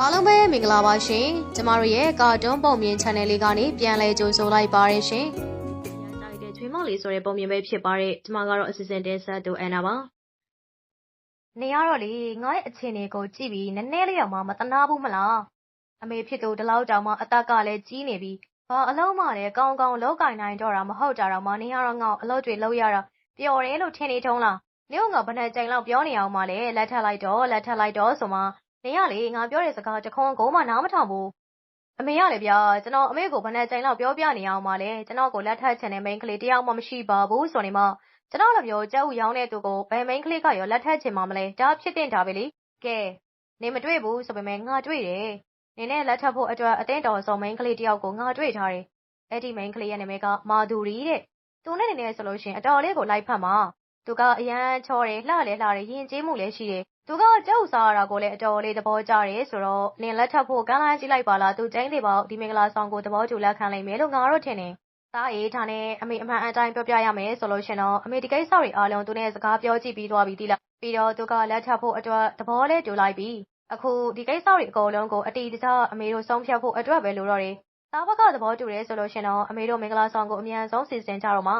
အားလုံးပဲမင်္ဂလာပါရှင်ကျမတို့ရဲ့ကာတွန်းပုံမြင် channel လေးကနေပြန်လဲကြိုဆိုလိုက်ပါရရှင်။ညာတိုက်တဲ့ချွေးမလေးဆိုတဲ့ပုံမြင်ပဲဖြစ်ပါတယ်ကျမကတော့ assistant တင်ဆက်သူအန်နာပါ။နေရတော့လေငါရဲ့အခြေအနေကိုကြည့်ပြီးနည်းနည်းလေးတော့မှမတနာဘူးမလား။အမေဖြစ်သူဒီလောက်တောင်မှအသက်ကလည်းကြီးနေပြီးဘာအလုံးမလည်းကောင်းကောင်းလောက်ကင်နိုင်တော့တာမဟုတ်ကြတော့မှနေရတော့ငါ့အလုပ်တွေလုပ်ရတာပျော်တယ်လို့ထင်နေထုံးလား။နေကငါဘယ်နှကြိမ်လောက်ပြောနေအောင်မလဲလက်ထက်လိုက်တော့လက်ထက်လိုက်တော့ဆိုမှ နင်ကလေငါပြောတဲ့စကားတခွန်းကိုမှနားမထောင်ဘူးအမေကလေဗျာကျွန်တော်အမေကိုဘယ်နဲ့ကြိမ်လောက်ပြောပြနေအောင်မလဲကျွန်တော်ကိုလက်ထပ်ချင်တဲ့မိန်းကလေးတယောက်မှမရှိပါဘူးဆိုနေမှကျွန်တော်လည်းပြောကြက်ဥရောင်းတဲ့သူကိုဘယ်မိန်းကလေးကရောလက်ထပ်ချင်မှာမလဲဒါဖြစ်တင်တာပဲလေကဲနေမတွေ့ဘူးဆိုပေမဲ့ငါတွေ့တယ်နင်းနဲ့လက်ထပ်ဖို့အတွက်အတင်းတော်ဆုံးမိန်းကလေးတယောက်ကိုငါတွေ့ထားတယ်အဲ့ဒီမိန်းကလေးရဲ့နာမည်ကမာဒူရီတဲ့သူနဲ့နေနေဆိုလို့ရှင်အတော်လေးကိုလိုက်ဖတ်မှာသူကအရန်ချောတယ်လှတယ်လှတယ်ယဉ်ကျေးမှုလည်းရှိတယ် သူက ကြောက်စားရတာကိုလည်း အတော်လေး သဘောကျတယ်ဆိုတော့နင်လက်ထပ်ဖို့ ကမ်းလိုင်းကြည့်လိုက်ပါလား သူကျင်းနေပါဒီမင်္ဂလာဆောင်ကို သဘောတူလက်ခံလိုက်မယ်လို့ ငါတို့ထင်တယ် သားအေး ဒါနဲ့ အမေ အမှန်အတိုင်း ပြောပြရမယ်ဆိုလို့ရှင်တော့ အမေ ဒီကိစ္စတွေအားလုံး သူနဲ့ စကားပြောကြည့်ပြီးသွားပြီတိလား ပြီးတော့ သူက လက်ထပ်ဖို့အတွက် သဘောလေးတူလိုက်ပြီ အခု ဒီကိစ္စတွေအကုန်လုံးကို အတီးတကျ အမေတို့ ဆုံးဖြတ်ဖို့အတွက်ပဲ လိုတော့တယ် သားဘက်က သဘောတူတယ်ဆိုလို့ရှင်တော့ အမေတို့ မင်္ဂလာဆောင်ကို အမြန်ဆုံး စီစဉ်ကြတော့မှာ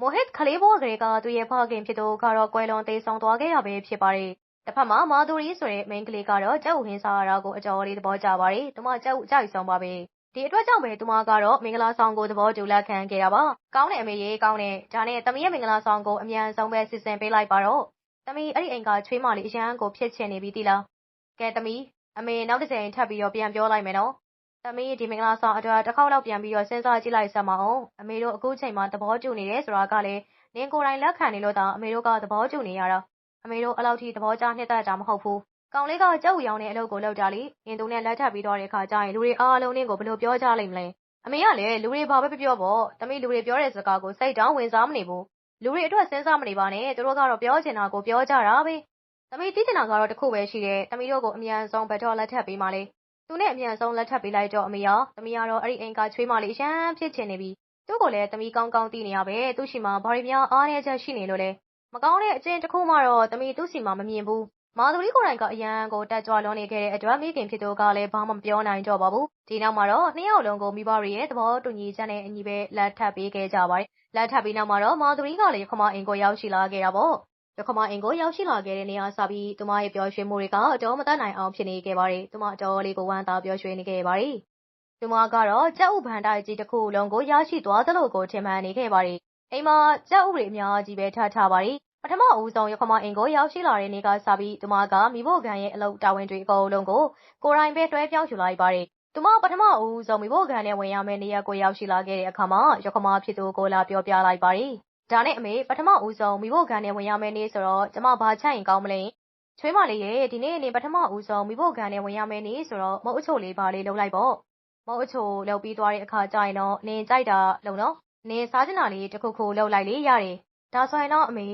မိုဟစ်ခလေးဘောကလေးက သူ့ရဲ့ဖခင်ဖြစ်သူကတော့ ကွယ်လွန်သေးဆုံးသွားခဲ့ရပဲ ဖြစ်ပါတယ် တစ်ဖက်မှာမာဒူရီဆိုတဲ့ မိန်းကလေးကတော့ကြောက်ဟင်းစားရတာကိုအကျော်လေးသဘောကျပါတယ်။သူမကြောက်ကြောက်ဆုံးပါပဲ။ဒီအတွက်ကြောင့်ပဲသူမကတော့မင်္ဂလာဆောင်ကိုသဘောတူလက်ခံခဲ့တာပါ။ကောင်းတယ်အမေရေကောင်းတယ်။ဒါနဲ့သမီးရဲ့မင်္ဂလာဆောင်ကိုအမြန်ဆုံးပဲစီစဉ်ပေးလိုက်ပါတော့။သမီးအဲ့ဒီအိမ်ကချွေးမလေးအရန်ကိုဖြစ်ချင်နေပြီတိလား။ကဲသမီးအမေနောက်တစ်ချိန်ထပ်ပြီးတော့ပြန်ပြောလိုက်မယ်နော်။သမီးဒီမင်္ဂလာဆောင်အတွက်တစ်ခေါက်လောက်ပြန်ပြီးတော့စဉ်းစားကြည့်လိုက်စမ်းပါအောင်။အမေတို့အခုချိန်မှာသဘောတူနေတယ်ဆိုတာကလည်းနင်ကိုယ်တိုင်လက်ခံနေလို့သာအမေတို့ကသဘောတူနေရတာ အမေတို့အဲ့လောက်ထိသဘောကျနှစ်သက်တာမဟုတ်ဘူး။ကောင်လေးကကြောက်ရောင်တဲ့အလုပ်ကိုလုပ်တာလေ။နင်သူနဲ့လက်ထပ်ပြီးတော့တဲ့ခါကျရင်လူတွေအားလုံးနင့်ကိုဘယ်လိုပြောကြလိမ့်မလဲ။အမေကလည်းလူတွေဘာပဲပြောပေါ့။သမီးလူတွေပြောတဲ့စကားကိုစိတ်တောင်ဝင်စားမနေဘူး။လူတွေအတွက်စဉ်းစားမနေပါနဲ့။သူတို့ကတော့ပြောချင်တာကိုပြောကြတာပဲ။သမီးသိချင်တာကတော့တစ်ခုပဲရှိတယ်။သမီးတို့ကိုအမြန်ဆုံးဘယ်တော့လက်ထပ်ပေးမှလဲ။သူနဲ့အမြန်ဆုံးလက်ထပ်ပေးလိုက်တော့အမေရောသမီးကတော့အဲ့ဒီအိမ်ကချွေးမလေးအရန်ဖြစ်ချင်နေပြီ။သူ့ကိုလည်းသမီးကောင်းကောင်းသိနေရပဲ။သူ့ရှိမှာဘာတွေများအားနည်းချက်ရှိနေလို့လဲ မကောင်းတဲ့အကျင့်တစ်ခုမှတော့ သမီးသူ့ဆီမှာ မမြင်ဘူး။မာသူရီကိုယ်တိုင်က အရန်ကို တက်ကြွလွန်နေခဲ့တဲ့အတွက် မိခင်ဖြစ်သူကလည်း ဘာမှမပြောနိုင်တော့ပါဘူး။ဒီနောက်မှာတော့ နှစ်ယောက်လုံးကို မိဘတွေရဲ့ သဘောတူညီချက်နဲ့အညီပဲ လက်ထပ်ပေးခဲ့ကြပါတယ်။လက်ထပ်ပြီးနောက်မှာတော့ မာသူရီကလည်းရခမအင်ကို ရောက်ရှိလာခဲ့တာပေါ့။ရခမအင်ကို ရောက်ရှိလာခဲ့တဲ့နေရာစပြီး သူမရဲ့ ပျော်ရွှင်မှုတွေက အတော်မတတ်နိုင်အောင် ဖြစ်နေခဲ့ပါတယ်။သူမ အတော်လေးကို ဝမ်းသာပျော်ရွှင်နေခဲ့ပါတယ်။သူမကတော့ ကြက်ဥဗန်တိုက်ကြီးတစ်ခုလုံးကို ရရှိသွားသလိုကို ထင်မှန်နေခဲ့ပါတယ်။ အိမ်မှာကြက်ဥတွေအများကြီးပဲထားထားပါတယ်ပထမဦးဆုံးရခမအင်ကိုရောက်ရှိလာတဲ့နေ့ကစပြီးသူမကမိဖို့ခံရဲ့အလုပ်တာဝန်တွေအကုန်လုံးကိုကိုရိုင်းပဲတွဲပြောင်းယူလိုက်ပါတယ်။သူမပထမဦးဆုံးမိဖို့ခံနဲ့ဝင်ရမယ့်နေရာကိုရောက်ရှိလာခဲ့တဲ့အခါမှာရခမဖြစ်သူကိုလာပြောပြလိုက်ပါတယ်။ဒါနဲ့အမေပထမဦးဆုံးမိဖို့ခံနဲ့ဝင်ရမယ့်နေ့ဆိုတော့ကျမဘာချက်ရင်ကောင်းမလဲ။ချွေးမလေးရဲ့ဒီနေ့နေပထမဦးဆုံးမိဖို့ခံနဲ့ဝင်ရမယ့်နေ့ဆိုတော့မုတ်အချိုလေးပါလေးလုပ်လိုက်ပေါ့။မုတ်အချိုလုပ်ပြီးသွားတဲ့အခါကျရင်တော့နင်ကြိုက်တာလုပ် နော်။နင်စားချင်တာလေးတစ်ခုခုလုပ်လိုက်လေရတယ်။ဒါဆိုရင်တော့အမေ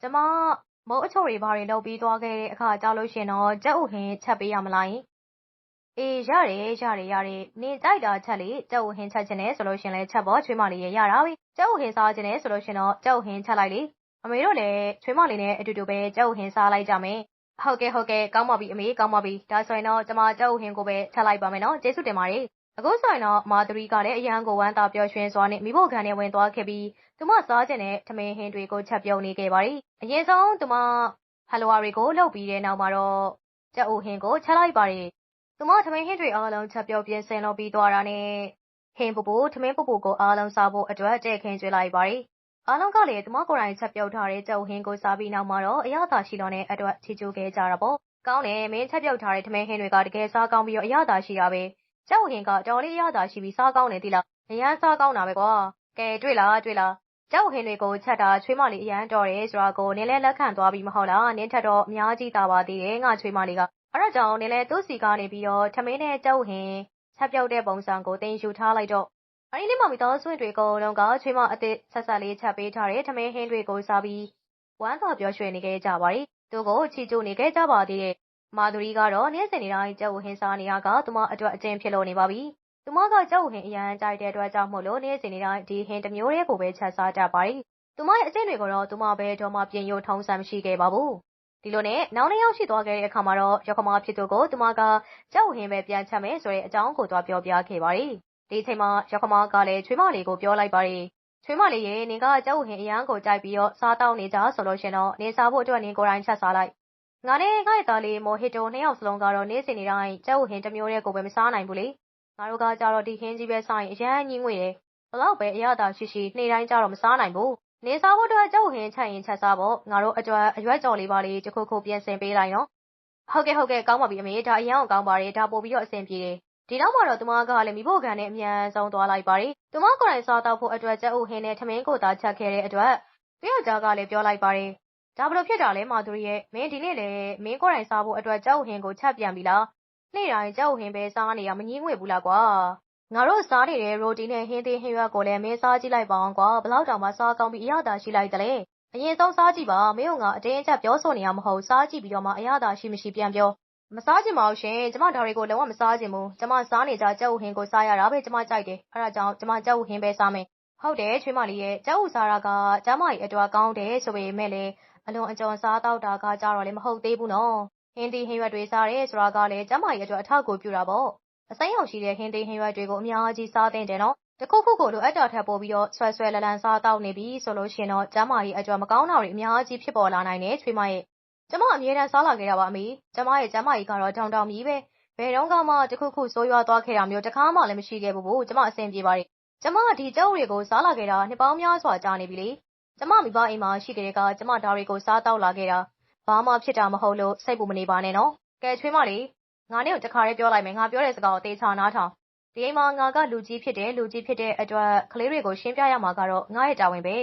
ကျမမုန့်အချို့တွေဘာတွေလုပ်ပြီးသွားခဲ့တဲ့အခါကျလို့ရှင်တော့ကြက်ဥဟင်းချက်ပေးရမလား။အေးရတယ်ရတယ်ရတယ်။နင်ကြိုက်တာချက်လေကြက်ဥဟင်းချက်ချင်တယ်ဆိုလို့ရှင်လည်းချက်ပေါ့ချွေးမလေးရရတာပဲ။ကြက်ဥဟင်းစားချင်တယ်ဆိုလို့ရှင်တော့ကြက်ဥဟင်းချက်လိုက်လေ။အမေတို့လည်းချွေးမလေးနဲ့အတူတူပဲကြက်ဥဟင်းစားလိုက်ကြမယ်။ဟုတ်ကဲ့ဟုတ်ကဲ့ကောင်းပါပြီအမေကောင်းပါပြီ။ဒါဆိုရင်တော့ကျမကြက်ဥဟင်းကိုပဲချက်လိုက်ပါမယ်နော်။ကျေးဇူးတင်ပါတယ် အခုဆိုရင်တော့မာသရီကလည်း အရန်ကိုဝမ်းသာပျော်ရွှင်စွာနဲ့မိဖို့ခံနဲ့ဝင်သွားခဲ့ပြီး သူမစားကျင်တဲ့ ထမင်းဟင်းတွေကို ချက်ပြုံးနေခဲ့ပါတယ်။အရင်ဆုံး သူမ ဟယ်လိုဝါတွေကိုလှုပ်ပြီးတဲ့နောက်မှာတော့ ကြက်အိုဟင်းကို ချက်လိုက်ပါတယ်။သူမ ထမင်းဟင်းတွေအားလုံး ချက်ပြုံးပြင်ဆင်လုပ်ပြီးသွားတာနဲ့ ဟင်းပူပူထမင်းပူပူကို အားလုံးစားဖို့အတွက်တဲ့ခင်းကျွေးလိုက်ပါတယ်။အားလုံးကလည်း သူမကိုယ်တိုင်ချက်ပြုတ်ထားတဲ့ ကြက်ဥဟင်းကိုစားပြီးနောက်မှာတော့ အရသာရှိတော့တဲ့အတွက် ချီကျူးခဲ့ကြတာပေါ့။ကောင်းတယ် မင်းချက်ပြုတ်ထားတဲ့ ထမင်းဟင်းတွေက တကယ်စားကောင်းပြီးတော့ အရသာရှိတာပဲ။ ကျောက်ဟင်ကတော်လေးရတာရှိပြီးစားကောင်းနေသီလားအရန်စားကောင်းတာပဲကွာကဲတွေ့လားတွေ့လားကျောက်ဟင်တွေကိုချက်တာချွေးမလေးအရန်တော်တယ်ဆိုတာကိုနင်းလဲလက်ခံသွားပြီးမဟုတ်လားနင်းထက်တော့အများကြီးတာပါသေးတယ်ငါချွေးမလေးကအဲ့ဒါကြောင့်နင်းလဲသူ့စီကနေပြီးတော့ထမင်းနဲ့ကျောက်ဟင်ချက်ပြုတ်တဲ့ပုံစံကိုတင်ယူထားလိုက်တော့အဲ့ဒီနေ့မှမိသားစုတွေကုန်လုံးကချွေးမအစ်စ်ဆက်ဆက်လေးချက်ပေးထားတဲ့ထမင်းဟင်းတွေကိုစားပြီးဝမ်းသာပျော်ရွှင်နေခဲ့ကြပါရီသူကိုချီကျူနေခဲ့ကြပါသေးတယ် မာသူရီကတော့ နေ့စဉ်နေ့တိုင်း ကြက်ဝဟင်းစားနေရကသူမအတွက် အကျင့်ဖြစ်လို့နေပါပြီ။သူမက ကြက်ဝဟင်းအရန်ကြိုက်တဲ့အတွက်ကြောင့်မို့လို့ နေ့စဉ်နေ့တိုင်း ဒီဟင်းတစ်မျိုးလေးကိုပဲ ချက်စားတတ်ပါရီ။သူမရဲ့အကျင့်တွေကိုတော့ သူမပဲတော့မှ ပြင်ရုပ်ထုံးစံမရှိခဲ့ပါဘူး။ဒီလိုနဲ့ နောက်နှစ်ယောက်ရှိသွားခဲ့တဲ့အခါမှာတော့ရောက်ခမဖြစ်သူကို သူမက ကြောက်ဟင်းပဲ ပြန်ချက်မယ်ဆိုတဲ့အကြောင်းကို သွားပြောပြခဲ့ပါတယ်။ဒီအချိန်မှာရောက်ခမကလည်း ချွေးမလေးကို ပြောလိုက်ပါတယ်။ချွေးမလေးရေ နင်က ကြောက်ဟင်းအရန်ကိုကြိုက်ပြီးတော့ စားတောင်းနေကြဆိုလို့ရှင်တော့ နင်စားဖို့အတွက် နင်ကိုယ်တိုင်ချက်စားလိုက်။ ငါနဲ့ငါ့ရဲ့သားလေးမော်ဟီတိုနှစ်ယောက်စလုံးကတော့နေ့စဉ်နေ့တိုင်းကြောက်ဟင်းတစ်မျိုးတည်းကိုပဲမစားနိုင်ဘူးလေ။ငါတို့ကကြတော့ဒီဟင်းကြီးပဲစားရင်အရန်ညင်းငွေတယ်။ဘလောက်ပဲအရသာရှိရှိနေ့တိုင်းကြတော့မစားနိုင်ဘူး။နေစားဖို့အတွက်ကြောက်ဟင်းချက်ရင်ချက်စားဖို့ငါတို့အတွက်အရွက်ကြော်လေးပါလေးတစ်ခုခုပြင်ဆင်ပေးလိုက်နော်။ဟုတ်ကဲ့ဟုတ်ကဲ့ကောင်းပါပြီအမေဒါအရန်ကိုကောင်းပါတယ်ဒါပို့ပြီးတော့အဆင်ပြေတယ်။ဒီနောက်မှာတော့သူမကလည်းမိဖို့ခံနဲ့အမြန်ဆုံးသွားလိုက်ပါတယ်။သူမကိုယ်တိုင်စားတော့ဖို့အတွက်ကြောက်ဟင်းနဲ့ထမင်းကိုသာချက်ခဲ့တဲ့အတွက်သူယောက်ျားကလည်းပြောလိုက်ပါတယ်။ ဒါဘလို့ဖြစ်တာလဲမာသူရီရဲ့မင်းဒီနေ့လေမင်းကိုယ်တိုင်စားဖို့အတွက်ကြောက်ဟင်းကိုချက်ပြန်ပြီလား။နေ့တိုင်းကြောက်ဟင်းပဲစားနေရမငင်းငွေဘူးလားကွာ။ငါတို့စားနေတဲ့ရိုတီနဲ့ဟင်းသေးဟင်းရွက်ကိုလည်းမင်းစားကြည့်လိုက်ပါအောင်ကွာဘလောက်တောင်မှစားကောင်းပြီးအရသာရှိလိုက်တယ်လေအရင်ဆုံးစားကြည့်ပါမင်းကငါအတင်းအကျပ်ပြောဆိုနေရမဟုတ်စားကြည့်ပြီးတော့မှအရသာရှိမရှိပြန်ပြောမစားချင်ပါဘူးရှင်ကျမဒါတွေကိုလုံးဝမစားချင်ဘူးကျမစားနေကြကြောက်ဟင်းကိုစားရတာပဲကျမကြိုက်တယ်အဲဒါကြောင့်ကျမကြောက်ဟင်းပဲစားမယ်ဟုတ်တယ်ချွေးမလေးရဲ့ကြောက်ဥစားတာကကျမကြီးအတွက်ကောင်းတယ်ဆိုပေမဲ့လည်း အလွန်အကျွံစားတော့တာကကြတော့လည်းမဟုတ်သေးဘူးနော်ဟင်းဒီဟင်းရွက်တွေစားရဲဆိုတာကလည်းကျမကြီးအတွက်အထောက်ကိုပြတာပေါ့အစိမ်းရောင်ရှိတဲ့ဟင်းသေးဟင်းရွက်တွေကိုအများကြီးစားသင့်တယ်နော်တခုခုကိုလိုအပ်တာထက်ပိုပြီးတော့ဆွဲဆွဲလလန်စားတော့နေပြီဆိုလို့ရှင်တော့ကျမကြီးအတွက်မကောင်းတာတွေအများကြီးဖြစ်ပေါ်လာနိုင်တယ်ချွေးမရဲ့ကျမအမြဲတမ်းစားလာခဲ့တာပါအမေကျမရဲ့ကျမကြီးကတော့တောင်တောင်မြည်ပဲဘယ်တော့မှတခုခုစိုးရွားသွားခဲ့တာမျိုးတခါမှလည်းမရှိခဲ့ဘူးကျမအဆင်ပြေပါတယ်ကျမဒီကြောက်တွေကိုစားလာခဲ့တာနှစ်ပေါင်းများစွာကြာနေပြီလေ ကျမမိဘအိမ်မှာရှိကြတဲ့ကကျမဒါတွေကို စားတော့လာခဲ့တာ ဘာမှဖြစ်တာမဟုတ်လို့ စိတ်ပူမနေပါနဲ့နော် ကဲ ချွေးမလေး ငါနဲ့ကို တခါလေးပြောလိုက်မယ် ငါပြောတဲ့စကားကို သေချာနားထောင် ဒီအိမ်မှာ ငါက လူကြီးဖြစ်တယ် လူကြီးဖြစ်တဲ့အတွက် ကလေးတွေကို ရှင်းပြရမှာကတော့ ငါရဲ့တာဝန်ပဲ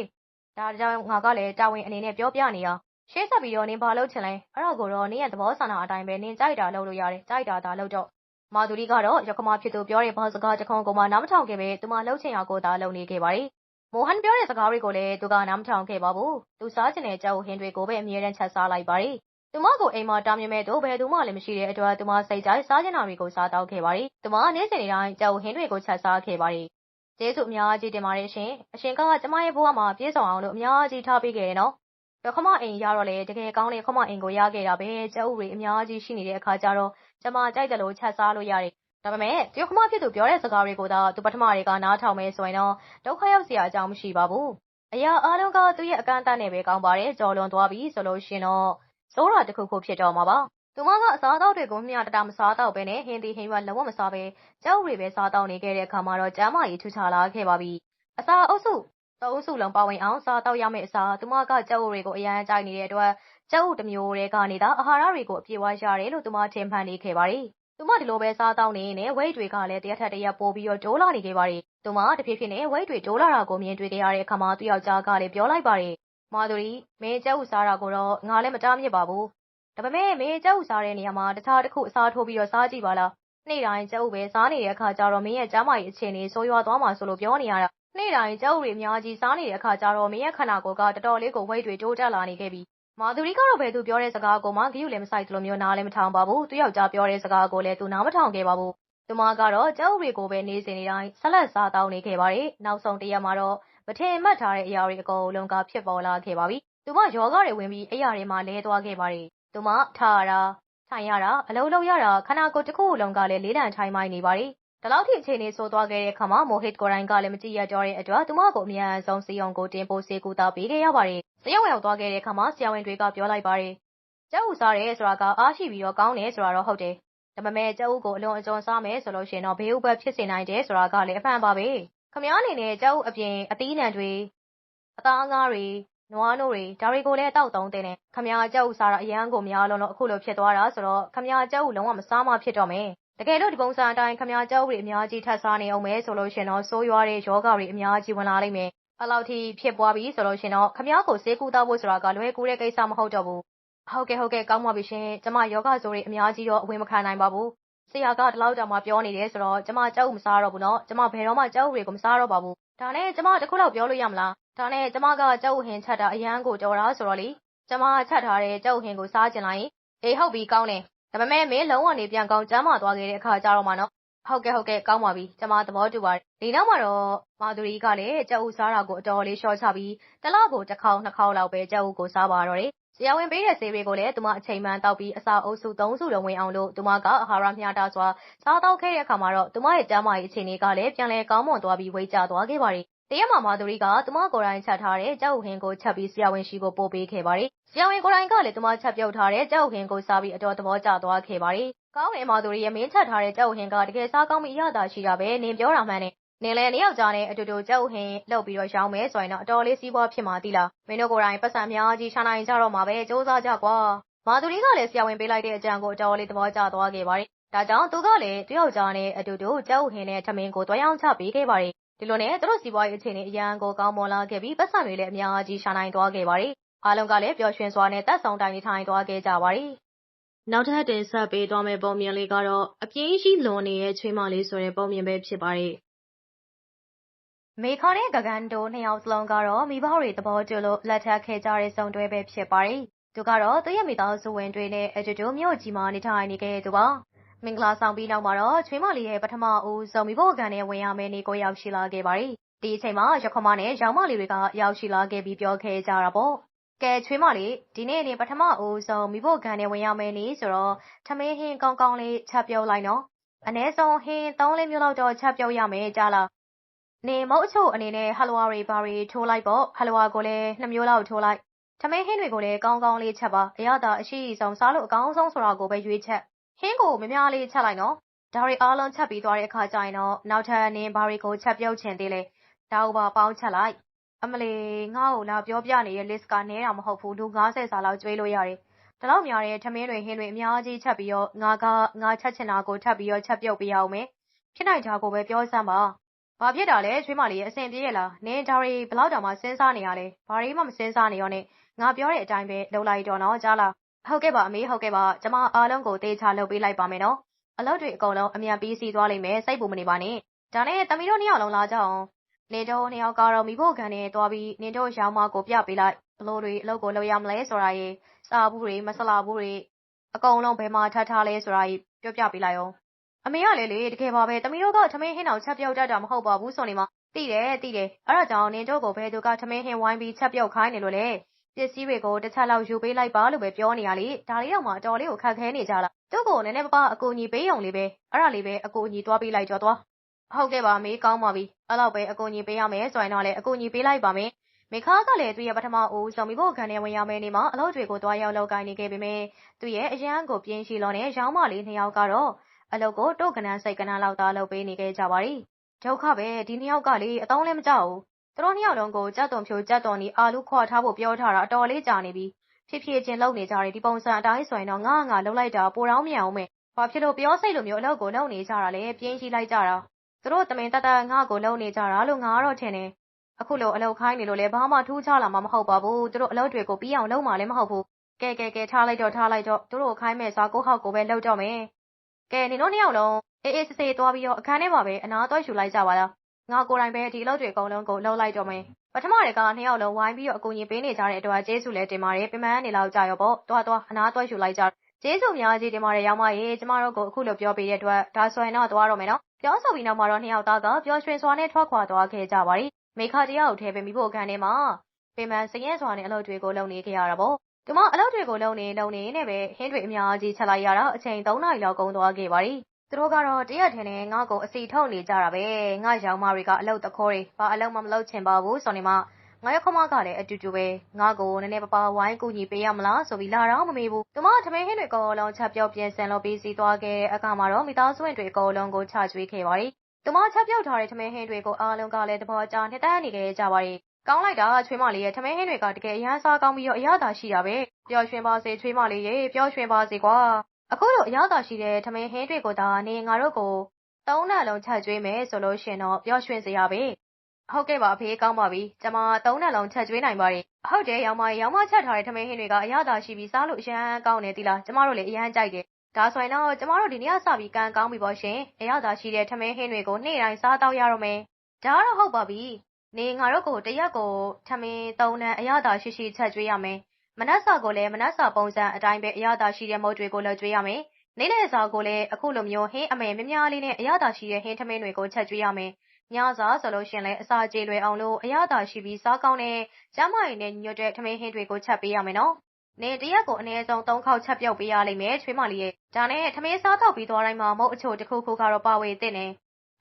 ဒါကြောင့် ငါကလည်း တာဝန်အနေနဲ့ ပြောပြနေရရှေ့ဆက်ပြီးတော့ နင်ဘာလုပ်ချင်လဲ အဲ့တော့ကိုတော့ နင်ရဲ့သဘောဆန္ဒအတိုင်းပဲ နင်ကြိုက်တာလုပ်လို့ရတယ် ကြိုက်တာသာလုပ်တော့ မာသူရီကတော့ရခမဖြစ်သူပြောတဲ့ ဘာစကားတခုံကိုမှ နားမထောင်ခဲ့ပဲသူမလှုပ်ချင်အောင်ကိုသာ လုပ်နေခဲ့ပါတယ် မိုဟန်ပြောတဲ့စကားတွေကိုလည်းသူကနားမထောင်ခဲ့ပါဘူးသူစားချင်တဲ့ကြောက်ဟင်းတွေကိုပဲအမြဲတမ်းချက်စားလိုက်ပါတယ်သူမကိုအိမ်မှာတာမြင်မဲ့သူဘယ်သူမှလည်းမရှိတဲ့အတွက်သူမစိတ်ကြိုက်စားကျင်တာတွေကိုစားတောက်ခဲ့ပါတယ်။သူမနေ့စဉ်တိုင်းကြောက်ဟင်းတွေကိုချက်စားခဲ့ပါတယ်။ကျေးဇူးအများကြီးတင်ပါတယ်ရှင်။အရှင်ကကျမရဲ့ဘဝမှာပြည့်စုံအောင်လို့အများကြီးထားပေးခဲ့တယ်နော်။ရခမအိမ်ရတော့လေတကယ်ကောင်းတဲ့ခမအိမ်ကိုရခဲ့တာပဲ။ကြောက်ဥတွေအများကြီးရှိနေတဲ့အခါကျတော့ကျမကြိုက်တယ်လို့ချက်စားလို့ရတယ်။ ဒါပေမဲ့တရုတ်ခမဖြစ်သူ ပြောတဲ့စကားတွေကိုသာ သူ ပထမတွေကနားထောင်မယ်ဆိုရင်တော့ ဒုက္ခရောက်စရာ အကြောင်းမရှိပါဘူး။အရာအားလုံးက သူ့ရဲ့အကန့်အသတ်နဲ့ပဲ ကောင်းပါတယ်။ကြော်လွန်သွားပြီဆိုလို့ရှင်တော့စိုးတာတစ်ခုခု ဖြစ်တော့မှာပါ။သူမက အစားအသောက်တွေကို မျှတတာမစားတော့ဘဲနဲ့ ဟင်းသီးဟင်းရွက် လုံးဝမစားဘဲ ကြောက်တွေပဲ စားတော့နေခဲ့တဲ့အခါမှာတော့ ကျမ်းမာရေး ထူးခြားလာခဲ့ပါပြီ။အစာအုပ်စုသုံးစုလုံး ပါဝင်အောင် စားတော့ရမယ့်အစား သူမက ကြောက်တွေကို အရန်ကြိုက်နေတဲ့အတွက် ကြောက်တစ်မျိုးတွေကနေသာ အာဟာရတွေကို အပြည့်အဝရတယ်လို့ သူမထင်မှတ်နေခဲ့ပါတယ်။ သူမဒီလိုပဲစားတော့နေနဲ့ဝိတ်တွေကလည်း တရက်ထက်တရက် ပိုပြီးတော့ တိုးလာနေခဲ့ပါတယ်။သူမ တဖြည်းဖြည်းနဲ့ဝိတ်တွေ တိုးလာတာကို မြင်တွေ့ခဲ့ရတဲ့အခါမှာ သူ့ယောက်ျားကလည်း ပြောလိုက်ပါတယ်။မာသူရီ မင်းကြောက်စားတာကိုတော့ ငါလည်း မတားမြစ်ပါဘူး ဒါပေမဲ့ မင်းကြောက်စားတဲ့နေရာမှာ တခြားတစ်ခု အစားထိုးပြီးတော့ စားကြည့်ပါလား နေ့တိုင်း ကြောက်ပဲ စားနေတဲ့အခါကျတော့ မင်းရဲ့ ကျန်းမာရေးအခြေအနေ ဆိုးရွားသွားမှာဆိုလို့ ပြောနေရတာ နေ့တိုင်း ကြောက်တွေ အများကြီး စားနေတဲ့အခါကျတော့ မင်းရဲ့ ခန္ဓာကိုယ်က တော်တော်လေးကိုဝိတ်တွေ တိုးတက်လာနေခဲ့ပြီ မာသူရီကတော့ ဘယ်သူပြောတဲ့စကားကိုမှ ဂရုလည်းမစိုက်သလိုမျိုး နားလည်းမထောင်ပါဘူး သူယောက်ျားပြောတဲ့စကားကိုလည်း သူနားမထောင်ခဲ့ပါဘူး သူမကတော့ကြောက်တွေကိုပဲ နေစဉ်နေတိုင်း ဆက်လက်စားတောင်းနေခဲ့ပါတယ် နောက်ဆုံးတရက်မှာတော့ မထင်မှတ်ထားတဲ့အရာတွေ အကုန်လုံးက ဖြစ်ပေါ်လာခဲ့ပါပြီ သူမယောဂတွေဝင်ပြီးအရာတွေမှာ လဲသွားခဲ့ပါတယ် သူမထားရတာ ထိုင်ရတာ အလုံးလုံးရတာ ခနာကိုယ်တစ်ခုလုံးကလည်း လေးလံထိုင်မိုင်းနေပါလေ ဒီလောက်ထိအခြေအနေဆိုးသွားခဲ့တဲ့ခါမှာမိုဟစ်ကိုရိုင်းကလည်း မကြည့်ရတော့တဲ့အတွက် သူမကို အမြန်ဆုံးစီယုံကိုတင်ပို့စေကူတာပေးခဲ့ရပါတယ်။စီယုံရောက်သွားခဲ့တဲ့ခါမှာ ဆရာဝန်တွေက ပြောလိုက်ပါတယ်။ကျုပ်ဦးစားတယ်ဆိုတာက အားရှိပြီးတော့ ကောင်းတယ်ဆိုတာတော့ ဟုတ်တယ်။ဒါပေမဲ့ကျုပ်ဦးကို အလွန်အကျွံစားမယ်ဆိုလို့ရှိရင်တော့ ဘေးဥပတ်ဖြစ်စေနိုင်တယ်ဆိုတာကလည်း အမှန်ပါပဲ။ခမည်းအနေနဲ့ကျုပ်ဦးအပြင် အသီးနှံတွေ အသားအငါးတွေ နွားနို့တွေ ဒါတွေကိုလည်းတောက်သုံးတင်တယ်ခမည်းကြောက်စားတာ အရန်ကိုများလုံးလို့ အခုလိုဖြစ်သွားတာဆိုတော့ခမည်းကြောက်လုံးဝ မစားမှဖြစ်တော့မယ် တကယ်လို့ ဒီပုံစံအတိုင်း ခင်ဗျား ကြက်ဥတွေ အများကြီး ထပ်စားနေဦးမယ်ဆိုလို့ရှင်တော့ ဆိုးရွားတဲ့ ရောဂါတွေ အများကြီး ဝင်လာလိမ့်မယ်။အဲ့လောက်ထိ ဖြစ်ပွားပြီဆိုလို့ရှင်တော့ ခင်ဗျားကို ဆေးကုသဖို့ဆိုတာက လွယ်ကူတဲ့ကိစ္စ မဟုတ်တော့ဘူး။ဟုတ်ကဲ့ ဟုတ်ကဲ့ ကောင်းပါပြီရှင်။ကျမ ရောဂါဆိုးတွေ အများကြီးတော့ အဝင်မခံနိုင်ပါဘူး။ဆရာက ဒီလောက်တောင်မှ ပြောနေတယ်ဆိုတော့ ကျမ ကြက်ဥ မစားတော့ဘူးနော်။ကျမ ဘယ်တော့မှ ကြက်ဥတွေကို မစားတော့ပါဘူး။ဒါနဲ့ ကျမ တခုလောက် ပြောလို့ရမလား။ဒါနဲ့ ကျမက ကြက်ဥဟင်းချက်တာ အရမ်းကို တော်တာဆိုတော့လေ။ကျမ ချက်ထားတဲ့ ကြက်ဥဟင်းကို စားချင်လာရင် အေး ဟုတ်ပြီ ကောင်းတယ် ဒါပေမဲ့မင်းလုံးဝနေပြန်ကောင်းကျမ်းမာသွားခဲ့တဲ့အခါကျတော့မှနော်ဟုတ်ကဲ့ဟုတ်ကဲ့ကောင်းပါပြီကျမသဘောတူပါတယ်ဒီနောက်မှာတော့မာသူရီကလည်းကြောက်ဥစားတာကိုအတော်လေးရှော့ချပြီးတလောက်ကိုတစ်ခေါက်နှစ်ခေါက်လောက်ပဲကြောက်ဥကိုစားပါတော့တယ်ဆရာဝန်ပေးတဲ့ဆေးတွေကိုလည်းသူမအချိန်မှန်တောက်ပြီးအစာအုပ်စု၃စုလုံးဝင်အောင်လို့သူမကအာဟာရမျှတစွာစားတောက်ခဲ့တဲ့အခါမှာတော့သူမရဲ့ကျန်းမာရေးအခြေအနေကလည်းပြန်လည်ကောင်းမွန်သွားပြီးဝေကျသွားခဲ့ပါတယ်။ တရက်မှာ မာသူရီကသူမကိုယ်တိုင်ချက်ထားတဲ့ ကြောက်ဟင်းကို ချက်ပြီး ဆရာဝန်ရှိကို ပို့ပေးခဲ့ပါတယ်။ဆရာဝန်ကိုယ်တိုင်ကလည်း သူမချက်ပြုတ်ထားတဲ့ ကြောက်ဟင်းကို စားပြီး အတော်သဘောကျသွားခဲ့ပါတယ်။ကောင်းတယ် မာသူရီရဲ့ မင်းချက်ထားတဲ့ ကြောက်ဟင်းက တကယ်စားကောင်းပြီး အရသာရှိတာပဲ နင်ပြောတာမှန်တယ် နင်လည်းနှစ်ယောက်ကြားနဲ့အတူတူ ကြောက်ဟင်းလှုပ်ပြီးတော့ ရောင်းမယ်ဆိုရင်တော့ အတော်လေး စီးပွားဖြစ်မှာတိလား မင်းတို့ကိုယ်တိုင်ပတ်စံများကြီး ရှာနိုင်ကြတော့မှာပဲစူးစမ်းကြကွာ မာသူရီကလည်း ဆရာဝန်ပေးလိုက်တဲ့အကြံကို အတော်လေး သဘောကျသွားခဲ့ပါတယ် ဒါကြောင့် သူကလည်းတယောက်ကြားနဲ့အတူတူ ကြောက်ဟင်းနဲ့ ထမင်းကိုတွားရောင်းချပေးခဲ့ပါတယ် ဒီလိုနဲ့ သူတို့စီးပွားရေးအခြေအနေ အရန်ကို ကောင်းမွန်လာခဲ့ပြီးပတ်စံတွေလည်း အများကြီး ရှာနိုင်သွားခဲ့ပါတယ် အားလုံးကလည်း ပျော်ရွှင်စွာနဲ့တက်ဆောင်တိုင်နေထိုင်သွားခဲ့ကြပါတယ် နောက်ထပ်တင်ဆက်ပေးသွားမယ့် ပုံမြင်လေးကတော့ အပြင်းရှိလွန်နေတဲ့ ချွေးမလေး ဆိုတဲ့ ပုံမြင်ပဲ ဖြစ်ပါတယ် မေခါနဲ့ ဂဂန်တို့ နှစ်ယောက်စလုံးကတော့ မိဘတွေ သဘောတူလို့ လက်ထပ်ခဲ့ကြတဲ့ စုံတွဲပဲ ဖြစ်ပါတယ်။သူကတော့ သူ့ရဲ့ မိသားစုဝင်တွေနဲ့ အတူတူ မြို့ကြီးမှာ နေထိုင်နေခဲ့သူပါ။ မင်္ဂလာဆောင်ပြီးနောက်မှာတော့ချွေးမလေးရဲ့ပထမဦးဆုံးမိဖို့ကန်နဲ့ဝင်ရမယ့်နေ့ကိုရောက်ရှိလာခဲ့ပါတယ်။ဒီအချိန်မှာရခမနဲ့ရောင်မလေးတွေကရောက်ရှိလာခဲ့ပြီးပြောခဲ့ကြတာပေါ့။ကဲချွေးမလေးဒီနေ့နေပထမဦးဆုံးမိဖို့ကန်နဲ့ဝင်ရမယ့်နေ့ဆိုတော့ထမင်းဟင်းကောင်းကောင်းလေးချက်ပြုတ်လိုက်နော်။အနည်းဆုံးဟင်း၃လေးမျိုးလောက်တော့ချက်ပြုတ်ရမယ်ကြားလားနေမုတ်အချို့အနေနဲ့ဟလဝါတွေဘာတွေထိုးလိုက်ပေါ့ဟလဝါကိုလည်းနှစ်မျိုးလောက်ထိုးလိုက်ထမင်းဟင်းတွေကိုလည်းကောင်းကောင်းလေးချက်ပါအရသာအရှိဆုံးစားလို့အကောင်းဆုံးဆိုတာကိုပဲရွေးချက် ဟင်းကိုများများလေးချက်လိုက်နော်ဒါတွေအားလုံးချက်ပြီးသွားတဲ့အခါကျရင်တော့နောက်ထပ်နင်းဘာတွေကိုချက်ပြုတ်ချင်သေးလဲဒါကိုပါပေါင်းချက်လိုက်အမလီငါ့ကိုလာပြောပြနေတဲ့ list ကနဲတာမဟုတ်ဘူးလူ90စာလောက်ကျွေးလို့ရတယ်ဒါတော့များတဲ့ထမင်းတွေဟင်းတွေအများကြီးချက်ပြီးတော့ငါကငါချက်ချင်တာကိုထပ်ပြီးတော့ချက်ပြုတ်ပြရအောင်မယ်ဖြစ်နိုင်တာကိုပဲပြောစမ်းပါဘာဖြစ်တာလဲချွေးမလေးရဲ့အဆင်ပြေရဲ့လားနင်ဒါတွေဘလောက်တောင်မှစဉ်းစားနေရလဲဘာတွေမှမစဉ်းစားနေရောနဲ့ငါပြောတဲ့အတိုင်းပဲလုပ်လိုက်တော့နော်ကြားလား ဟုတ်ကဲ့ပါအမေဟုတ်ကဲ့ပါကျမအားလုံးကိုတေးချလုပ်ပေးလိုက်ပါမယ်နော်အလုပ်တွေအကုန်လုံးအမြန်ပြီးစီးသွားလိမ့်မယ်စိတ်ပူမနေပါနဲ့ဒါနဲ့တမီးတို့နှစ်ယောက်လုံးလာကြအောင်နေတို့နှစ်ယောက်ကတော့မိဖို့ခံနေသွားပြီးနင်တို့ရောင်းမကိုပြပေးလိုက်ဘလို့တွေအလုပ်ကိုလုပ်ရမလဲဆိုတာရေစားဘူးတွေမဆလာဘူးတွေအကုန်လုံးဘယ်မှာထပ်ထားလဲဆိုတာရေပြောပြပေးလိုက်အောင်အမေကလည်းလေတကယ်ပါပဲသမီးတို့ကထမင်းဟင်းအောင်ချက်ပြုတ်တတ်တာမဟုတ်ပါဘူးဆိုနေမှာသိတယ်သိတယ်အဲ့ဒါကြောင့်နင်တို့ကိုဘယ်သူကထမင်းဟင်းဝိုင်းပြီးချက်ပြုတ်ခိုင်းနေလို့လဲ ပစ္စည်းတွေကို တစ်ချက်လောက် ယူပေးလိုက်ပါလို့ပဲ ပြောနေရလေ ဒါလေးတော့မှတော်လေးကို ခက်ခဲနေကြလားသူ့ကို နည်းနည်းပါးပါအကူအညီပေးအောင်လေးပဲ အဲ့ဒါလေးပဲ အကူအညီတွားပေးလိုက်ကြောသွား ဟုတ်ကဲ့ပါမေးကောင်းပါပြီ အဲ့လောက်ပဲ အကူအညီပေးရမယ်ဆိုရင်တော့လည်း အကူအညီပေးလိုက်ပါမယ်မေခါကလည်း သူ့ရဲ့ ပထမအိုးဆောင်ပြီးဖို့ခံနေဝင်ရမယ်နေမှာ အလုပ်တွေကိုတွားရောက်လောက်ကိုင်းနေခဲ့ပေမဲ့သူ့ရဲ့ အရန်ကို ပြင်းရှိလို့နဲ့ရောင်းမလေး နှစ်ယောက်ကတော့ အလုပ်ကိုတုတ်ကနန်း စိတ်ကနန်းလောက်သားလုပ်ပေးနေခဲ့ကြပါရီဒုက္ခပဲ ဒီနှစ်ယောက်ကလေအတုံးလည်းမကြောက်ဘူး သူတို့နှစ်ယောက်လုံးကို ကြက်သွန်ဖြိုကြက်သွန်နီ အာလူခွာထားဖို့ ပြောထားတာ အတော်လေးကြာနေပြီ ဖြစ်ဖြစ်ချင်း လုပ်နေကြတယ် ဒီပုံစံအတိုင်းဆိုရင်တော့ငါငါလှုပ်လိုက်တာ ပိုတော့မြန်အောင်မယ် ဘာဖြစ်လို့ပြောစိတ်လိုမျိုး အလုပ်ကို လုပ်နေကြတာလဲပြင်းရှိလိုက်ကြတာ သူတို့တမင်တတငါကိုလုပ်နေကြတာလို့ ငါတော့ထင်တယ် အခုလို အလုပ်ခိုင်းနေလို့လည်း ဘာမှ ထူးခြားလာမှာ မဟုတ်ပါဘူး သူတို့အလုပ်တွေကို ပြီးအောင်လုပ်မှလည်း မဟုတ်ဘူး ကဲ ကဲ ကဲ ထားလိုက်တော့ ထားလိုက်တော့ သူတို့ခိုင်းမဲ့စား ကိုဟောက်ကိုပဲ လုပ်တော့မယ် ကဲ နင်တို့နှစ်ယောက်လုံး အေးအေးဆေးဆေးသွားပြီးတော့ အခန်းထဲမှာပဲ အနားသွားယူလိုက်ကြပါလား ငါကိုယ်တိုင်ပဲ ဒီအလုပ်တွေအကုန်လုံးကိုလှုပ်လိုက်တော့မယ် ပထမတည်းက နှစ်ယောက်လုံး ဝိုင်းပြီးတော့ အကူအညီပေးနေကြတဲ့အတွက် ကျေးဇူးလည်းတင်ပါတယ်ပြမန်းနေလောက်ကြရောပေါ့တွားတွား အနားသွားယူလိုက်ကြ ကျေးဇူးများကြီးတင်ပါတယ်ရောင်းမရေ ကျမတို့ကို အခုလိုပြောပေးတဲ့အတွက် ဒါဆိုရင်တော့ သွားတော့မယ်နော် ပြောဆိုပြီးနောက်မှာတော့ နှစ်ယောက်သားက ပျော်ရွှင်စွာနဲ့ ထွက်ခွာသွားခဲ့ကြပါရီမိခတယောက်ထဲပဲမိဖို့ခန်းထဲမှာ ပင်မစရင်စွာနဲ့ အလုပ်တွေကို လုပ်နေခဲ့ရတာပေါ့ သူမ အလုပ်တွေကို လုပ်နေလုပ်နေနဲ့ပဲ ဟင်းတွေအများကြီးချက်လိုက်ရတာ အချိန်3နာရီလောက် ကုန်သွားခဲ့ပါရီ သူတို့ကတော့ တရက်ထင်းနဲ့ ငါ့ကိုအစီထုတ်နေကြတာပဲ ငါရောင်မတွေက အလုတ်တခိုးတွေ ဘာအလုတ်မှ မလုပ်ချင်ပါဘူးဆိုနေမှ ငါရခမကလည်း အတူတူပဲ ငါကို နည်းနည်းပပဝိုင်းကူညီပေးရမလားဆိုပြီး လာတော့မမေးဘူး သူမ ထမင်းဟင်းတွေ အကုန်လုံး ချက်ပြောပြင်ဆင်လို့ ပြီးစီးသွားခဲ့အခါမှာတော့ မိသားစုဝင်တွေ အကုန်လုံးကို ချကျွေးခဲ့ပါရီသူမချက်ပြုတ်ထားတဲ့ ထမင်းဟင်းတွေကို အားလုံးကလည်း သဘောကျ နှစ်သက်နေခဲ့ကြပါရီကောင်းလိုက်တာ ချွေးမလေးရဲ့ထမင်းဟင်းတွေက တကယ်အရန်စားကောင်းပြီးတော့ အရသာရှိတာပဲ ပျော်ရွှင်ပါစေ ချွေးမလေးရေ ပျော်ရွှင်ပါစေကွာ အခုလိုအရသာရှိတဲ့ထမင်းဟင်းတွေကိုသာနေငါတို့ကိုသုံးနှစ်လုံးချက်ကျွေးမယ်ဆိုလို့ရှင်တော့ပျော်ရွှင်စရာပဲဟုတ်ကဲ့ပါအဖေကောင်းပါပြီကျွန်မသုံးနှစ်လုံးချက်ကျွေးနိုင်ပါတယ်ဟုတ်တယ်ရောင်မရောင်မချက်ထားတဲ့ထမင်းဟင်းတွေကအရသာရှိပြီးစားလို့အရန်ကောင်းနေသီလားကျမတို့လည်းအရန်ကြိုက်တယ်ဒါဆိုရင်တော့ကျမတို့ဒီနေ့ကစပြီးကံကောင်းပြီပေါ့ရှင်အရသာရှိတဲ့ထမင်းဟင်းတွေကိုနေ့တိုင်းစားတော့ရတော့မယ်ဒါကတော့ဟုတ်ပါပြီနေငါတို့ကိုတရက်ကိုထမင်းသုံးနှန်းအရသာရှိရှိချက်ကျွေးရမယ် မနက်စာကိုလည်း မနက်စာပုံစံအတိုင်းပဲ အရသာရှိတဲ့ မုတ်တွေကိုလည်းကျွေးရမယ် နေ့လည်စာကိုလည်း အခုလိုမျိုး ဟင်းအမယ်များများလေးနဲ့ အရသာရှိတဲ့ ဟင်းထမင်းတွေကို ချက်ကျွေးရမယ် ညစာဆိုလို့ရှင်လဲအစာကြေလွယ်အောင်လို့ အရသာရှိပြီး စားကောင်းတဲ့ ကျမရည်နဲ့ညွတ်တဲ့ ထမင်းဟင်းတွေကို ချက်ပေးရမယ်နော် နင်တရက်ကို အနည်းဆုံး၃ခေါက် ချက်ပြုတ်ပေးရလိမ့်မယ် ချွေးမလေးရဲ့ ဒါနဲ့ ထမင်းစားတော့ပြီးသွားတိုင်းမှာ မုတ်အချို့တစ်ခုခုကတော့ ပါဝေတဲ့နေ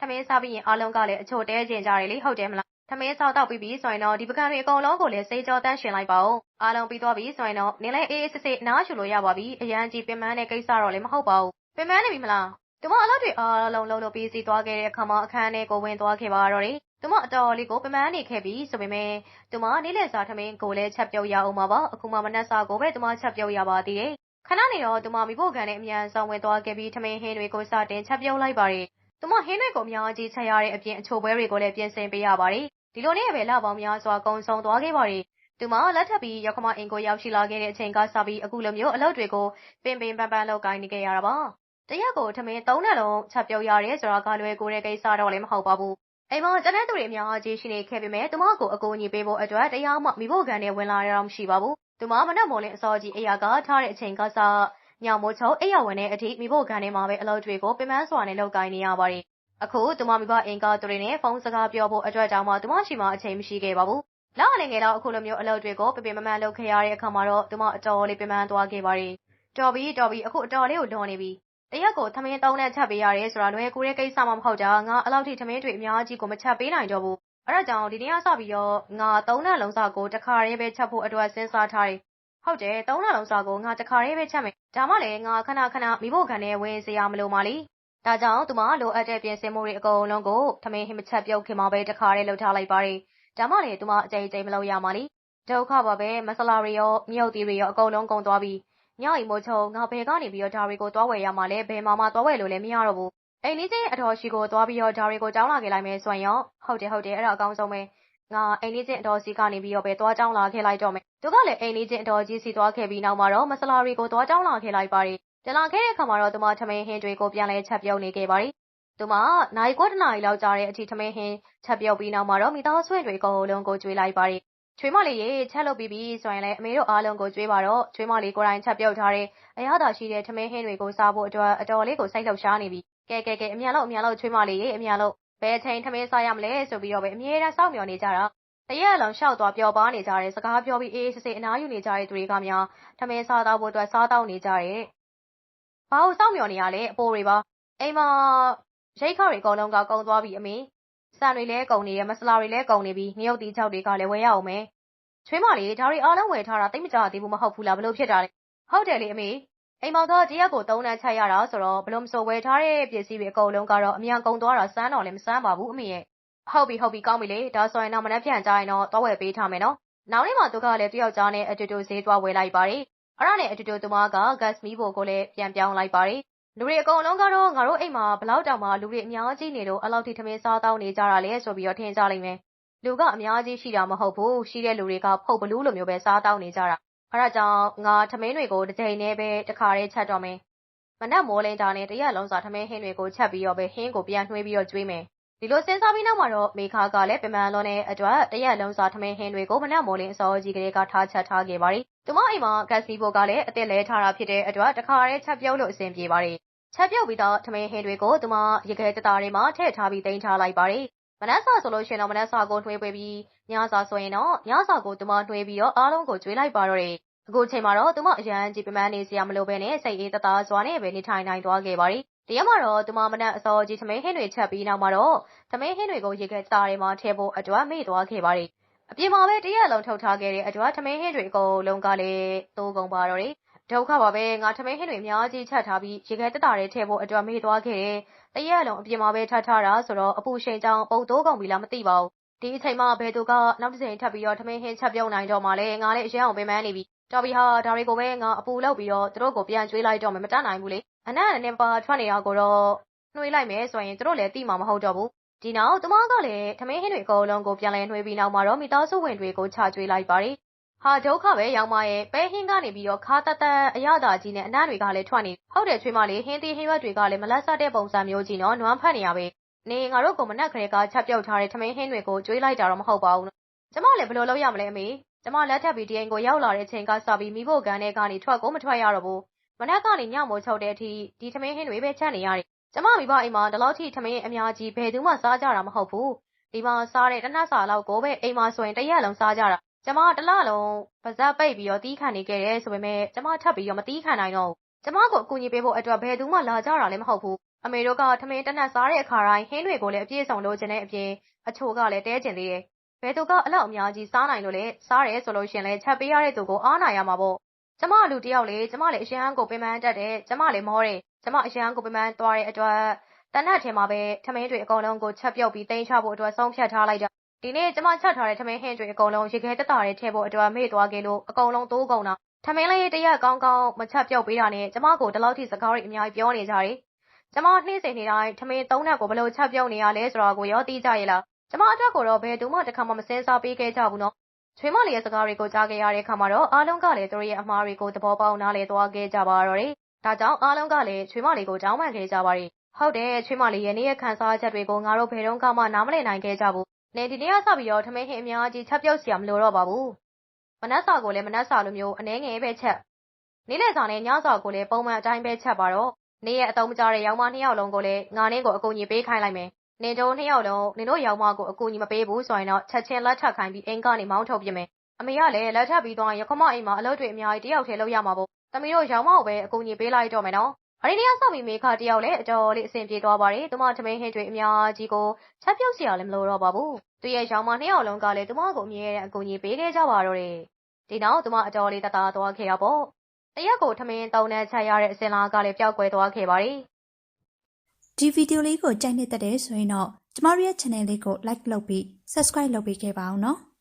ထမင်းစားပြီးရင် အားလုံးကလည်း အချို့တဲကျင်ကြတယ်လေ ဟုတ်တယ်မလားထ မင်းစားတော့ပြီးပြီဆိုရင်တော့ဒီပကံတွေအကုန်လုံးကိုလည်းစိတ်ကြောတန်းရှင်လိုက်ပါဦးအားလုံးပြီးသွားပြီဆိုရင်တော့နင်လည်းအေးအေးဆေးဆေးနားရှူလို့ရပါပြီအရန်ကြီးပင်မတဲ့ကိစ္စတော့လည်းမဟုတ်ပါဘူးပင်မနေပြီမလားသူမအလုပ်တွေအားလုံးလုံးလို့ပြီးစီသွားခဲ့တဲ့အခါမှာအခန်းထဲကိုဝင်သွားခဲ့ပါတော့တယ်သူမအတော်လေးကိုပမန်းနေခဲ့ပြီဆိုပေမဲ့သူမနေ့လည်စာထမင်းကိုလည်းချက်ပြုတ်ရအောင်ပါပါအခုမှမနက်စာကိုပဲသူမချက်ပြုတ်ရပါသေးတယ်ခဏနေတော့သူမမိဖို့ခံနဲ့အမြန်ဆောင်ဝင်သွားခဲ့ပြီးထမင်းဟင်းတွေကိုစတင်ချက်ပြုတ်လိုက်ပါတယ်သူမဟင်းတွေကိုအများကြီးချက်ရတဲ့အပြင်အချိုပွဲတွေကိုလည်းပြင်ဆင်ပေးရပါတယ် ဒီလိုနဲ့ပဲလပေါင်းများစွာ ကုံဆုံးသွားခဲ့ပါတယ် သူမ လက်ထပ်ပြီးရောက်ခမအင်ကို ရောက်ရှိလာခဲ့တဲ့အချိန်ကစပြီး အခုလိုမျိုး အလုပ်တွေကို ပင်ပင်ပန်းပန်း လုပ်ကိုင်းနေခဲ့ရတာပါတရက်ကို ထမင်း သုံးနှလုံး ချက်ပြုတ်ရတယ်ဆိုတာကလွယ်ကူတဲ့ကိစ္စတော့လည်း မဟုတ်ပါဘူး အိမ်မှာ ကျန်တဲ့သူတွေ အများကြီးရှိနေခဲ့ပေမဲ့သူမကို အကူအညီပေးဖို့အတွက်တရားမှမိဖို့ခံနဲ့ဝင်လာရတော့ မရှိပါဘူး သူမ မနက်မိုးလင်းအစောကြီး အိယာကထားတဲ့အချိန်ကစညောင်မိုးချုံအိယာဝင်တဲ့အထိမိဖို့ခံနေမှာပဲ အလုပ်တွေကို ပင်ပန်းစွာနဲ့ လုပ်ကိုင်းနေရပါတယ် အခုသူမမိဘအင်ကာသူတွေနဲ့ဖုန်းစကားပြောဖို့အတွက်တောင်မှသူမရှိမှအချိန်မရှိခဲ့ပါဘူးလောက်လည်းငယ်တော့အခုလိုမျိုးအလုပ်တွေကိုပပင်မမန်လုပ်ခဲ့ရတဲ့အခါမှာတော့သူမအတော်လေးပင်ပန်းသွားခဲ့ပါတယ်တော်ပြီတော်ပြီအခုအတော်လေးကိုလွန်နေပြီတရက်ကိုသမင်းသုံးနဲ့ချက်ပေးရတယ်ဆိုတာလွယ်ကူတဲ့ကိစ္စမှမဟုတ်တာငါအလောက်ထိသမင်းတွေအများကြီးကိုမချက်ပေးနိုင်တော့ဘူးအဲ့ဒါကြောင့်ဒီနေ့ကစပြီးတော့ငါသုံးနဲ့လုံးစာကိုတစ်ခါတည်းပဲချက်ဖို့အတွက်စဉ်းစားထားတယ်ဟုတ်တယ်သုံးနဲ့လုံးစာကိုငါတစ်ခါတည်းပဲချက်မယ်ဒါမှလည်းငါခဏခဏမိဖို့ခံနဲ့ဝင်စရာမလိုပါလိ ဒါကြောင့်သူမလိုအပ်တဲ့ပြင်ဆင်မှုတွေအကုန်လုံးကိုသမင်းဟင်းမချက်ပြုတ်ခင်မှာပဲတစ်ခါတည်းလှုပ်ထားလိုက်ပါတယ်ဒါမှလည်းသူမအကြိမ်ကြိမ်မလုပ်ရပါလိဒုက္ခပါပဲမဆလာတွေရောမြုပ်သီးတွေရောအကုန်လုံးကုန်သွားပြီးညအိမ်မို့ချုံငါဘယ်ကနေပြီးတော့ဒါတွေကိုသွားဝယ်ရမှာလဲဘယ်မှာမှသွားဝယ်လို့လည်းမရတော့ဘူးအိမ်လေးချင်းအတော်ရှိကိုသွားပြီးတော့ဒါတွေကိုကြောင်းလာခဲ့လိုက်မယ်ဆိုရင်ရောဟုတ်တယ်ဟုတ်တယ်အဲ့ဒါအကောင်းဆုံးပဲငါအိမ်လေးချင်းအတော်စီကနေပြီးတော့ပဲသွားကြောင်းလာခဲ့လိုက်တော့မယ်သူကလည်းအိမ်လေးချင်းအတော်ကြီးစီသွားခဲ့ပြီးနောက်မှာတော့မဆလာတွေကိုသွားကြောင်းလာခဲ့လိုက်ပါတယ် ပြန်လာခဲ့တဲ့အခါမှာတော့သူမထမင်းဟင်းတွေကိုပြန်လဲချက်ပြုတ်နေခဲ့ပါတယ်သူမနိုင်ကွက်တနာရီလောက်ကြာတဲ့အထိထမင်းဟင်းချက်ပြုတ်ပြီးနောက်မှာတော့မိသားစုဝင်တွေအကုန်လုံးကိုကြွေးလိုက်ပါတယ်ချွေးမလေးရေချက်လုပ်ပြီးပြီဆိုရင်လည်းအမေတို့အားလုံးကိုကြွေးပါတော့ချွေးမလေးကိုယ်တိုင်ချက်ပြုတ်ထားတဲ့အရသာရှိတဲ့ထမင်းဟင်းတွေကိုစားဖို့အတွက်အတော်လေးကိုစိတ်လှုပ်ရှားနေပြီကဲကဲကဲအမြန်လို့အမြန်လို့ချွေးမလေးရေအမြန်လို့ဘယ်အချိန်ထမင်းစားရမလဲဆိုပြီးတော့ပဲအမြဲတမ်းစောင့်မျှော်နေကြတာတရက်လုံးရှောက်သွားပျော်ပါနေကြတယ်စကားပြောပြီးအေးအေးဆေးဆေးအနားယူနေကြတဲ့သူတွေကများထမင်းစားတော့ဖို့အတွက်စားတော့နေကြတယ် ဘာလို့စောင့်မျှော်နေရလဲအပိုးတွေပါအိမ်မှာရိတ်ခါတွေအကုန်လုံးကကုံသွားပြီအမေဆန်တွေလည်းကုန်နေတယ်မဆလာတွေလည်းကုန်နေပြီငရုတ်တီချောက်တွေကလည်းဝယ်ရအောင်မယ်ချွေးမလေးဒါတွေအားလုံးဝယ်ထားတာတိတ်မကြသေးဘူးမဟုတ်ဘူးလားဘလို့ဖြစ်တာလဲဟုတ်တယ်လေအမေအိမ်မောင်ကတရက်ကို၃နန်းချက်ရတာဆိုတော့ဘလို့မဆိုဝယ်ထားတဲ့ပစ္စည်းတွေအကုန်လုံးကတော့အမြန်ကုန်သွားတာစမ်းတော့လည်းမစမ်းပါဘူးအမေရဲ့ဟုတ်ပြီဟုတ်ပြီကောင်းပြီလေဒါဆိုရင်တော့မနှက်ပြန်ကြရင်တော့တော့ဝယ်ပေးထားမယ်နော်နောက်နေ့မှသူကလည်းတယောက်ကြားနဲ့အတူတူဈေးသွားဝယ်လိုက်ပါတယ် အဲ့ဒါနဲ့အတူတူသူမက gas မီးဖို့ကိုလည်းပြန်ပြောင်းလိုက်ပါတယ်လူတွေအကုန်လုံးကတော့ငါတို့အိမ်မှာဘလောက်တောင်မှလူတွေအများကြီးနေလို့အဲ့လောက်ထိထမင်းစားတောင်းနေကြတာလေဆိုပြီးတော့ထင်ကြလိမ့်မယ်လူကအများကြီးရှိတာမဟုတ်ဘူးရှိတဲ့လူတွေကဖုတ်ဘလူးလိုမျိုးပဲစားတောင်းနေကြတာအဲဒါကြောင့်ငါထမင်းတွေကိုတစ်ချိန်နဲ့ပဲတစ်ခါတည်းချက်တော့မယ်မနက်မိုးလင်းတာနဲ့တရက်လုံးစာထမင်းဟင်းတွေကိုချက်ပြီးတော့ပဲဟင်းကိုပြန်နှွှေးပြီးတော့ကျွေးမယ် ဒီလိုစဉ်းစားပြီးနောက်မှာတော့ မေခါကလည်း ပင်ပန်းလုံးနဲ့အတွက် တရက်လုံးစာ ထမင်းဟင်းတွေကို မနက်မိုးလင်း အစောကြီးကလေးက ထားချက်ထားခဲ့ပါတယ်။သူမအိမ်မှာ ဂက်စီဘိုကလည်းအစ်စ်လဲထားတာဖြစ်တဲ့အတွက် တခါတည်း ချက်ပြုတ်လို့ အဆင်ပြေပါတယ်။ချက်ပြုတ်ပြီးတော့ထမင်းဟင်းတွေကို သူမ ရေခဲတတာတွေမှာ ထည့်ထားပြီးတင်ထားလိုက်ပါတယ် မနက်စာဆိုလို့ရှိရင်တော့ မနက်စာကိုနှွှေးပေးပြီး ညစာဆိုရင်တော့ ညစာကို သူမနှွှေးပြီးတော့ အားလုံးကို ကျွေးလိုက်ပါတော့တယ်။ အခုချိန်မှာတော့ သူမ အရန်ကြည်ပမန်းနေစရာ မလိုဘဲနဲ့ စိတ်အေးတသားစွာနဲ့ပဲ နေထိုင်နိုင်သွားခဲ့ပါတယ်။ဒီရက်မှာတော့ သူမ မနက်အစောကြီးသမင်းဟင်းတွေ ချက်ပြီးနောက်မှာတော့သမင်းဟင်းတွေကို ရေခဲသားတွေမှာ ထည့်ဖို့အတွက် မေ့သွားခဲ့ပါတယ်။အပြင်မှာပဲတရက်လုံး ထုတ်ထားခဲ့တဲ့အတွက်သမင်းဟင်းတွေ အကုန်လုံးကလည်း သိုးကုန်ပါတော့တယ်။ဒုက္ခပါပဲ ငါ ထမင်းဟင်းတွေ အများကြီးချက်ထားပြီး ရေခဲတက်တာတွေထည့်ဖို့အတွက် မေ့သွားခဲ့တယ်တရက်လုံး အပြင်မှာပဲ ထားထားတာဆိုတော့ အပူချိန်ကြောင့်ပုတ်တိုးကုန်ပြီလား မသိပါဘူး ဒီအချိန်မှဘယ်သူက နောက်တစ်ချိန်ထပ်ပြီးတော့ထမင်းဟင်းချက်ပြုတ်နိုင်တော့မှလဲ ငါလည်း အရင်အောင်ပင်ပန်းနေပြီ တော်ပြီဟာဒါတွေကိုပဲငါအပူလောက်ပြီးတော့သူတို့ကိုပြန်ကျွေးလိုက်တော့မှမတတ်နိုင်ဘူးလေအနက်နဲ့ပါထွက်နေတာကိုတော့နှွေးလိုက်မယ်ဆိုရင်သူတို့လည်းတိမှာမဟုတ်တော့ဘူးဒီနောက်တမကလည်းထမင်းဟင်းတွေအကုန်လုံးကိုပြန်လဲနှွေးပြီးနောက်မှာတော့မိသားစုဝင်တွေကိုချကျွေးလိုက်ပါတယ်ဟာဒုက္ခပဲရောက်မရဲ့ပဲဟင်းကနေပြီးတော့ခါတတန်အရသာကြီးနဲ့အနံ့တွေကလည်းထွက်နေဟုတ်တယ်ချွေးမလေးဟင်းသီးဟင်းရွက်တွေကလည်းမလက်ဆက်တဲ့ပုံစံမျိုးကြီးနော်နွမ်းဖတ်နေရပဲနေငါတို့ကမနက်ခရဲကချက်ပြုတ်ထားတဲ့ထမင်းဟင်းတွေကိုကျွေးလိုက်တာတော့မဟုတ်ပါဘူးကျမလည်းဘယ်လိုလုပ်ရမလဲအမေ ကျမလက်ထပ်ပြီး ဒီအိမ်ကို ရောက်လာတဲ့ချိန်ကစပြီးမိဖို့ကန်ထဲကနေ ထွက်ကို မထွက်ရတော့ဘူး မနက်ကနေ ညမိုးချုပ်တဲ့အထိ ဒီထမင်းဟင်းတွေပဲ ချက်နေရတယ် ကျမမိဘအိမ်မှာ ဒီလောက်ထိ ထမင်းအများကြီး ဘယ်သူမှ စားကြတာမဟုတ်ဘူး ဒီမှာစားတဲ့ တနတ်စာလောက်ကိုပဲ အိမ်မှာဆိုရင်တရက်လုံးစားကြတာ ကျမ တစ်လလုံး ပါဇက်ပိတ်ပြီးတော့တီးခံနေခဲ့တယ်ဆိုပေမဲ့ကျမ ထပ်ပြီးတော့မတီးခံနိုင်တော့ဘူး ကျမကို အကူအညီပေးဖို့အတွက် ဘယ်သူမှ လာကြတာလည်း မဟုတ်ဘူး အမေတို့က ထမင်းတစ်နက်စားတဲ့အခါတိုင်း ဟင်းတွေကိုလည်း အပြည့်စုံ လိုချင်တဲ့အပြင် အချို့ကလည်းတဲကျင်သေးတယ် ဘယ်သူကအလောက်အများကြီး စားနိုင်လို့လဲ စားတယ်ဆိုလို့ရှင်လဲချက်ပေးရတဲ့သူကို အားနာရမှာပေါ့ ကျမလူတယောက်လေ ကျမလည်း အရန်ကို ပင်ပန်းတတ်တယ် ကျမလည်း မောတယ် ကျမ အရန်ကို ပင်ပန်းသွားတဲ့အတွက်တနက်ထဲမှာပဲ ထမင်းတွေအကုန်လုံးကို ချက်ပြုတ်ပြီးတင်ချဖို့အတွက် ဆုံးဖြတ်ထားလိုက်တာ ဒီနေ့ ကျမချက်ထားတဲ့ ထမင်းဟင်းတွေအကုန်လုံး ရေခဲတက်တာတွေထည့်ဖို့အတွက် မေ့သွားခဲ့လို့ အကုန်လုံး တိုးကုန်တာ ထမင်းလေးတရက်ကောင်းကောင်း မချက်ပြုတ်ပေးတာနဲ့ ကျမကို ဒီလောက်ထိ စကားတွေ အများကြီး ပြောနေကြတယ် ကျမနှိမ့်စိန်နေတိုင်း ထမင်းသုံးနှက်ကို ဘယ်လို ချက်ပြုတ်နေရလဲဆိုတာကိုရော သိကြရဲ့လား ကျမအတွက်ကိုတော့ဘယ်သူမှတစ်ခါမှမစင်စားပေးခဲ့ကြဘူးနော်ချွေးမလေးရဲ့စကားတွေကိုကြားခဲ့ရတဲ့အခါမှာတော့အားလုံးကလည်းသူတို့ရဲ့အမှားတွေကိုသဘောပေါက်နားလည်သွားခဲ့ကြပါတော့တယ်။ဒါကြောင့်အားလုံးကလည်းချွေးမလေးကိုတောင်းပန်ခဲ့ကြပါတယ်။ဟုတ်တယ်ချွေးမလေးရဲ့နေ့ရက်ခံစားချက်တွေကိုငါတို့ဘယ်တော့မှနားမလည်နိုင်ခဲ့ကြဘူး။နေဒီနေ့ကစပြီးတော့ထမင်းဟင်းအများကြီးချက်ပြုတ်စရာမလိုတော့ပါဘူး။မနက်စာကိုလည်းမနက်စာလိုမျိုးအနှဲငယ်ပဲချက်။နေ့လယ်စာနဲ့ညစာကိုလည်းပုံမှန်အတိုင်းပဲချက်ပါတော့။နေ့ရက်အတုံးမကြတဲ့ရောင်မနှစ်ယောက်လုံးကိုလည်းငါနင်းကိုအကူအညီပေးခိုင်းလိုက်မယ်။ နင်တို့နှစ်ယောက်လုံး နင်တို့ရောင်မကို အကူအညီမပေးဘူးဆိုရင်တော့ ချက်ချင်းလက်ထပ်ခိုင်းပြီး အိမ်ကနေ မောင်းထုတ်ပြမယ်။အမေကလည်း လက်ထပ်ပြီးသွားရင်ရခမအိမ်မှာ အလုပ်တွေ အများကြီး တယောက်တည်းလုပ်ရမှာပေါ့။သမီးတို့ရောင်မကိုပဲ အကူအညီပေးလိုက်တော့မယ်နော်။အရင်တည်းကစပြီး မေခတယောက်လည်း အတော်လေး အဆင်ပြေသွားပါတယ်။သူမ ထမင်းဟင်းတွေ အများကြီးကို ချက်ပြုတ်စရာလည်း မလိုတော့ပါဘူး။သူရဲ့ရောင်မနှစ်ယောက်လုံးကလည်း သူမကို အမြဲတမ်း အကူအညီပေးခဲ့ကြပါတော့တယ်။ဒီနောက် သူမ အတော်လေးတသားသွားခဲ့ရပေါ့။တရက်ကို ထမင်းသုံးနဲ့ချက်ရတဲ့ အစင်လာကလည်း ပျောက်ကွယ်သွားခဲ့ပါတယ်။ ဒီဗီဒီယိုလေးကိုကြိုက်နေတဲ့တဲ့ဆိုရင်တော့ကျမတို့ရဲ့ channel လေးကို like လုပ်ပြီး subscribe လုပ်ပေးခဲ့ပါအောင်နော်။